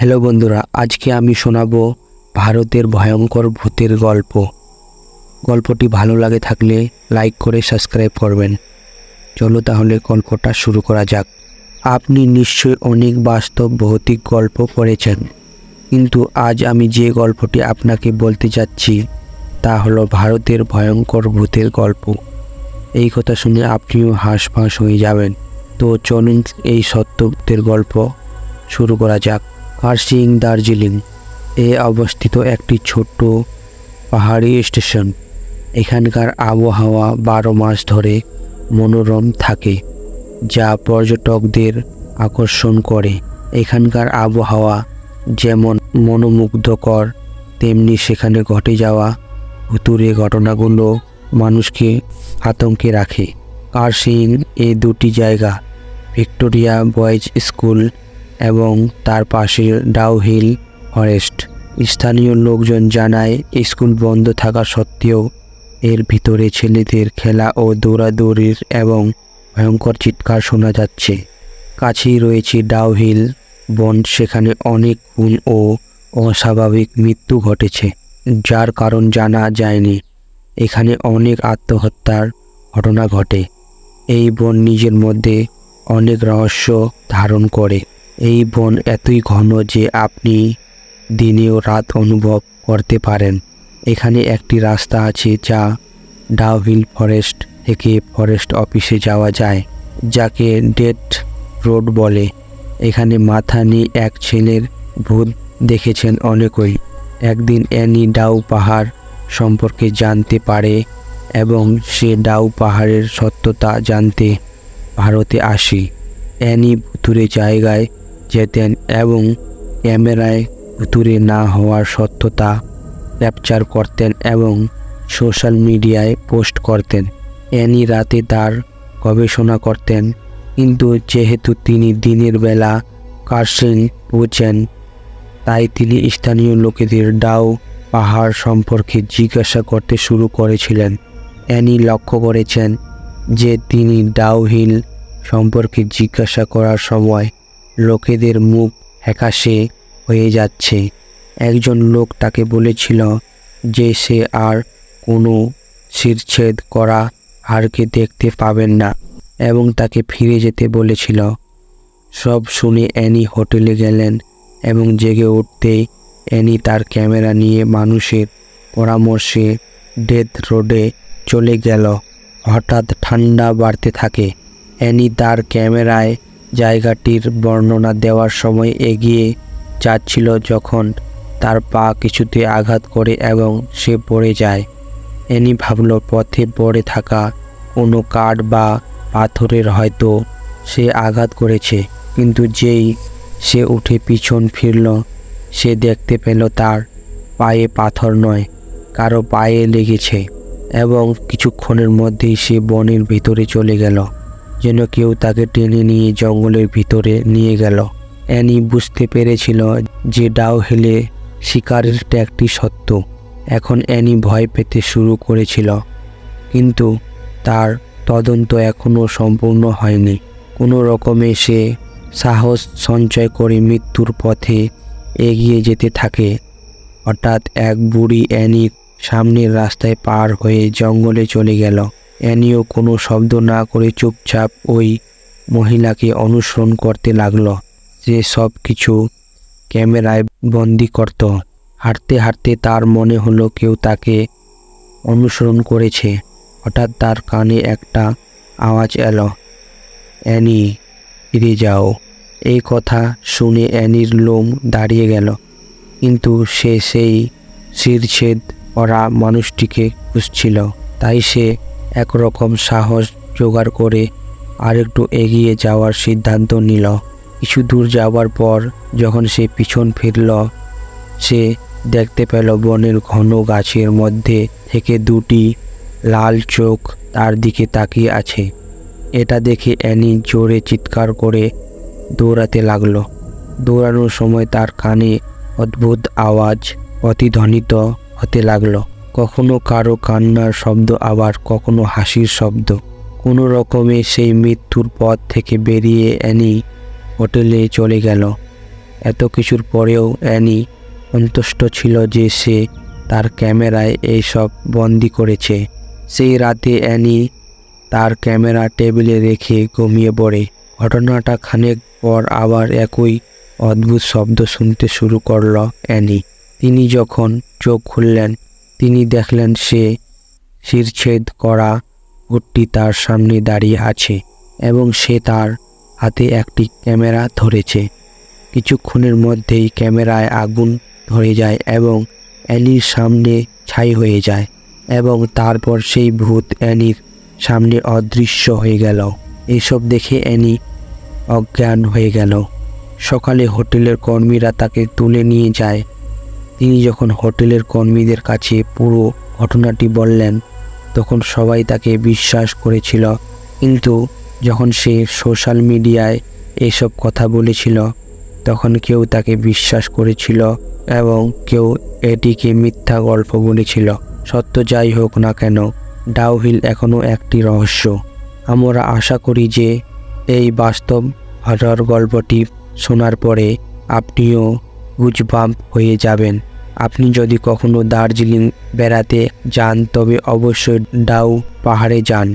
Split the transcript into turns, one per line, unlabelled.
Hello বন্ধুরা, আজকে আমি শোনাবো ভারতের ভয়ঙ্কর ভূতের গল্প। গল্পটি ভালো লাগে থাকলে লাইক করে সাবস্ক্রাইব করবেন। চলো তাহলে গল্পটা শুরু করা যাক। আপনি নিশ্চয়ই অনেক বাস্তব ভৌতিক গল্প পড়েছেন। কিন্তু আজ আমি যে গল্পটি আপনাকে বলতে যাচ্ছি, তা হলো ভারতের ভয়ঙ্কর ভূতের গল্প। এই কথা শুনে আপনিও হাঁসফাঁস হয়ে যাবেন। তো চলুন এই সত্যদের গল্প শুরু করা যাক। কার্সিং দার্জিলিং এ অবস্থিত একটি ছোট্ট পাহাড়ি স্টেশন। এখানকার আবহাওয়া বারো মাস ধরে মনোরম থাকে, যা পর্যটকদের আকর্ষণ করে। এখানকার আবহাওয়া যেমন মনোমুগ্ধকর, তেমনি সেখানে ঘটে যাওয়া ভুতুরে ঘটনাগুলো মানুষকে আতঙ্কে রাখে। কার্সিং এ দুটি জায়গা, ভিক্টোরিয়া বয়েজ স্কুল এবং তার পাশে ডাউহিল ফরেস্ট। স্থানীয় লোকজন জানায়, স্কুল বন্ধ থাকা সত্ত্বেও এর ভিতরে ছেলেদের খেলা ও দৌড়াদৌড়ির এবং ভয়ঙ্কর চিৎকার শোনা যাচ্ছে। কাছেই রয়েছে ডাউহিল বন, সেখানে অনেক খুন ও অস্বাভাবিক মৃত্যু ঘটেছে, যার কারণ জানা যায়নি। এখানে অনেক আত্মহত্যার ঘটনা ঘটে। এই বন নিজের মধ্যে অনেক রহস্য ধারণ করে। এই বন এতই ঘন যে আপনি দিনে ও রাত অনুভব করতে পারেন। এখানে একটি রাস্তা আছে যা ডাউহিল ফরেস্ট থেকে ফরেস্ট অফিসে যাওয়া যায়, যাকে ডেট রোড বলে। এখানে মাথা নিয়ে এক ছেলের ভূত দেখেছেন অনেকেই। একদিন অ্যানি ডাউ পাহাড় সম্পর্কে জানতে পারে এবং সে ডাউ পাহাড়ের সত্যতা জানতে ভারতে আসে। অ্যানি ভুতুরে জায়গায় যেতেন এবং ক্যামেরায় ভুতুরে না হওয়ার সত্যতা ক্যাপচার করতেন এবং সোশ্যাল মিডিয়ায় পোস্ট করতেন। অ্যানি রাতে তার গবেষণা করতেন। কিন্তু যেহেতু তিনি দিনের বেলা কার্সিং পৌঁছেন তাই তিনি স্থানীয় লোকেদের ডাও পাহাড় সম্পর্কে জিজ্ঞাসা করতে শুরু করেছিলেন। অ্যানি লক্ষ্য করেছেন যে তিনি ডাউহিল সম্পর্কে জিজ্ঞাসা করার সময় লোকেদের মুখ ফ্যাকাশে হয়ে যাচ্ছে। একজন লোক তাকে বলেছিল যে সে আর কোনো শিরছেদ করা হারকে দেখতে পাবেন না এবং তাকে ফিরে যেতে বলেছিল। সব শুনে অ্যানি হোটেলে গেলেন এবং জেগে উঠতেই অ্যানি তার ক্যামেরা নিয়ে মানুষের পরামর্শে ডেথ রোডে চলে গেল। হঠাৎ ঠান্ডা বাড়তে থাকে। অ্যানি তার ক্যামেরায় জায়গাটির বর্ণনা দেওয়ার সময় এগিয়ে যাচ্ছিল যখন তার পা কিছুতে আঘাত করে এবং সে পড়ে যায়। এনি ভাবল, পথে পড়ে থাকা কোনো কাঠ বা পাথরের হয়তো সে আঘাত করেছে, কিন্তু যেই সে উঠে পিছন ফিরল, সে দেখতে পেল তার পায়ে পাথর নয়, কারও পায়ে লেগেছে এবং কিছুক্ষণের মধ্যেই সে বনের ভিতরে চলে গেল। যেন কেউ তাকে টেনে নিয়ে জঙ্গলের ভিতরে নিয়ে গেল। অ্যানি বুঝতে পেরেছিল যে ডাউ হেলে শিকারের ট্যাগটি সত্য। এখন অ্যানি ভয় পেতে শুরু করেছিল। কিন্তু তার তদন্ত এখনও সম্পূর্ণ হয়নি। কোনো রকমে সে সাহস সঞ্চয় করে মৃত্যুর পথে এগিয়ে যেতে থাকে। হঠাৎ এক বুড়ি অ্যানি সামনের রাস্তায় পার হয়ে জঙ্গলে চলে গেল। অ্যানিও কোনো শব্দ না করে চুপচাপ ওই মহিলাকে অনুসরণ করতে লাগল যে সব কিছু ক্যামেরায় বন্দি করত। হাঁটতে হাঁটতে তার মনে হলো কেউ তাকে অনুসরণ করেছে। হঠাৎ তার কানে একটা আওয়াজ এলো, অ্যানি, ফিরে যাও। এই কথা শুনে অ্যানির লোম দাঁড়িয়ে গেল। কিন্তু সে সেই শিরছেদ করা মানুষটিকে খুঁজছিল। তাই সে একরকম সাহস জোগাড় করে আরেকটু এগিয়ে যাওয়ার সিদ্ধান্ত নিল। কিছু দূর যাওয়ার পর যখন সে পিছন ফিরল, সে দেখতে পেল বনের ঘন গাছের মধ্যে থেকে দুটি লাল চোখ তার দিকে তাকিয়ে আছে। এটা দেখে অ্যানি জোরে চিৎকার করে দৌড়াতে লাগল। দৌড়ানোর সময় তার কানে অদ্ভুত আওয়াজ প্রতিধ্বনিত হতে লাগল। কখনো কারও কান্নার শব্দ, আবার কখনো হাসির শব্দ। কোনো রকমে সেই মৃত্যুর পথ থেকে বেরিয়ে অ্যানি হোটেলে চলে গেল। এত কিছুর পরেও অ্যানি সন্তুষ্ট ছিল যে সে তার ক্যামেরায় এইসব বন্দি করেছে। সেই রাতে অ্যানি তার ক্যামেরা টেবিলে রেখে ঘুমিয়ে পড়ে। ঘটনাটা খানেক পর আবার একই অদ্ভুত শব্দ শুনতে শুরু করল অ্যানি। তিনি যখন চোখ খুললেন তিনি দেখলেন সে শিরছেদ করা ভূতটি তার সামনে দাঁড়িয়ে আছে এবং সে তার হাতে একটি ক্যামেরা ধরেছে। কিছুক্ষণের মধ্যেই ক্যামেরায় আগুন ধরে যায় এবং অ্যানির সামনে ছাই হয়ে যায় এবং তারপর সেই ভূত অ্যানির সামনে অদৃশ্য হয়ে গেল। এইসব দেখে অ্যানি অজ্ঞান হয়ে গেল। সকালে হোটেলের কর্মীরা তাকে তুলে নিয়ে যায় তিনি যখন হোটেলের কর্মীদের কাছে পুরো ঘটনাটি বললেন, তখন সবাই তাকে বিশ্বাস করেছিল। কিন্তু যখন সে সোশ্যাল মিডিয়ায় এসব কথা বলেছিল, তখন কেউ তাকে বিশ্বাস করেছিল এবং কেউ এটিকে মিথ্যা গল্প বলেছিল। সত্য যাই হোক না কেন, ডাউহিল এখনও একটি রহস্য। আমরা আশা করি যে এই বাস্তব হরর গল্পটি শোনার পরে আপনিও গুজবাম্প হয়ে যাবেন। আপনি যদি কখনো দার্জিলিং বেড়াতে যান তবে অবশ্যই ডাউ পাহাড়ে যান।